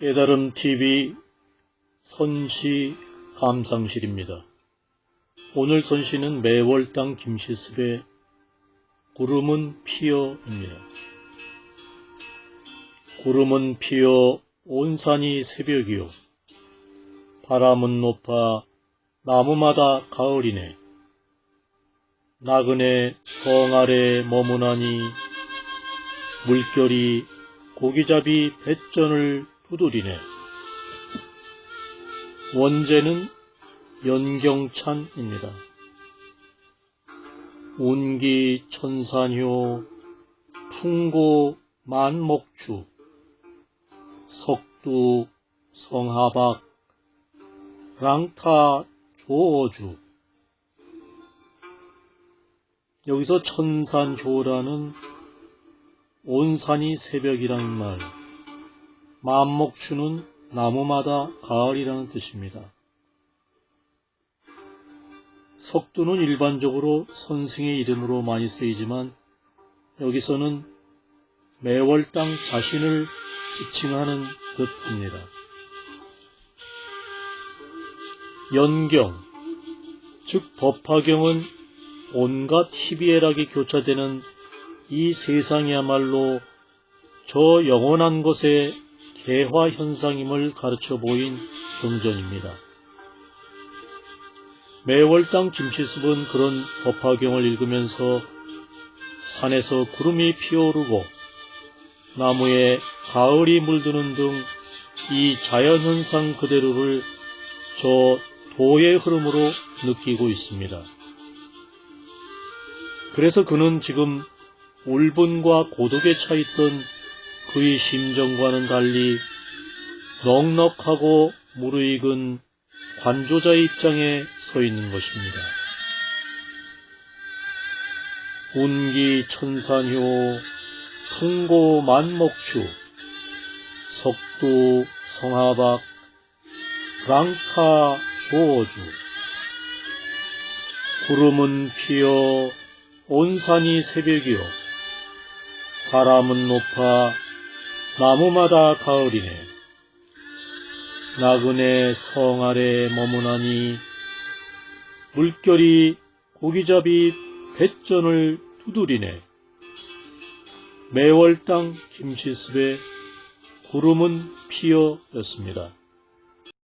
깨달음 TV 선시 감상실입니다. 오늘 선시는 매월당 김시습의 구름은 피어입니다. 구름은 피어 온 산이 새벽이요. 바람은 높아 나무마다 가을이네. 나그네 성 아래 머무나니 물결이 고기잡이 배전을 두드리네. 원제는 연경찬입니다. 운기 천산효 풍고 만목주 석두 성하박 랑타 조어주 여기서 천산효라는 온산이 새벽이라는 말 만목추는 나무마다 가을이라는 뜻입니다. 석두는 일반적으로 선승의 이름으로 많이 쓰이지만 여기서는 매월당 자신을 지칭하는 듯합니다. 연경, 즉 법화경은 온갖 희비애락이 교차되는 이 세상이야말로 저 영원한 것의 개화 현상임을 가르쳐 보인 경전입니다. 매월당 김치습은 그런 법화경을 읽으면서 산에서 구름이 피어오르고 나무에 가을이 물드는 등 이 자연현상 그대로를 저 도의 흐름으로 느끼고 있습니다. 그래서 그는 지금 울분과 고독에 차있던 그의 심정과는 달리 넉넉하고 무르익은 관조자의 입장에 서 있는 것입니다. 운기 천산효 풍고 만목추 석두 성하박 랑카 조어주 구름은 피어 온산이 새벽이요 바람은 높아 나무마다 가을이네 나그네 성 아래 머무나니 물결이 고기잡이 배전을 두드리네 매월당 김시습의 구름은 피어였습니다.